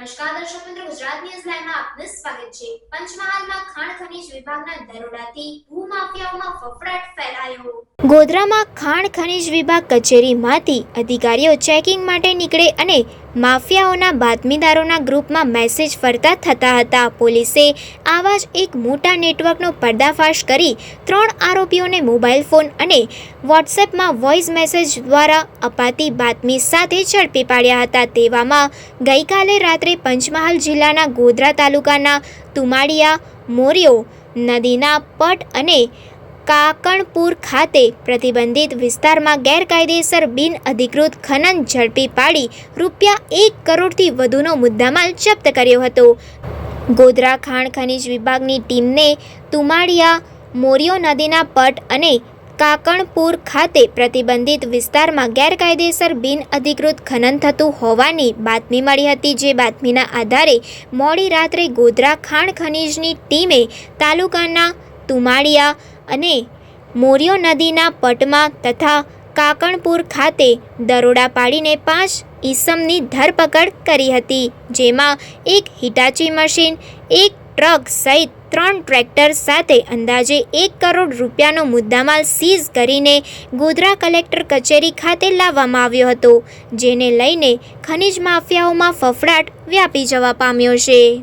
nas. પંચમહાલમાં ખાણ ખનીજ વિભાગના દરોડાથી ભૂમાફિયાઓમાં ફફડાટ ફેલાયો. ગોધરામાં ખાણ ખનીજ વિભાગ કચેરીમાંથી અધિકારીઓ ચેકિંગ માટે નીકળે અને માફિયાઓના બાતમીદારોના ગ્રુપમાં મેસેજ ફરતા થતા હતા. પોલીસે આવા જ એક મોટા નેટવર્કનો પર્દાફાશ કરી ત્રણ આરોપીઓને મોબાઈલ ફોન અને વોટ્સએપમાં વોઇસ મેસેજ દ્વારા અપાતી બાતમી સાથે ઝડપી પાડ્યા હતા. તેવામાં ગઈકાલે રાત્રે પંચમહાલ જિલ્લાના ગોધરા તાલુકાના તુમાડિયા, મોરિયો નદીના પટ અને કાકણપુર ખાતે પ્રતિબંધિત વિસ્તારમાં ગેરકાયદેસર બિન અધિકૃત ખનન ઝડપી પાડી રૂપિયા એક કરોડથી વધુનો મુદ્દામાલ જપ્ત કર્યો હતો. ગોધરા ખાણ ખનીજ વિભાગની ટીમને તુમાડિયા, મોરિયો નદીના પટ અને કાકણપુર ખાતે પ્રતિબંધિત વિસ્તારમાં ગેરકાયદેસર બિન અધિકૃત ખનન થતું હોવાની બાતમી મળી હતી, જે બાતમીના આધારે મોડી રાત્રે ગોધરા ખાણ ખનીજની ટીમે તાલુકાના તુમાડિયા અને મોરિયો નદીના પટમાં તથા કાકણપુર ખાતે દરોડા પાડીને પાંચ ઈસમની ધરપકડ કરી હતી, જેમાં એક હિટાચી મશીન, એક ટ્રક સહિત ત્રણ ટ્રેક્ટર સાથે અંદાજે એક કરોડ રૂપિયાનો મુદ્દામાલ સીઝ કરીને ગોધરા કલેક્ટર કચેરી ખાતે લાવવામાં આવ્યો હતો, જેને લઈને ખનીજ માફિયાઓમાં ફફડાટ વ્યાપી જવા પામ્યો છે.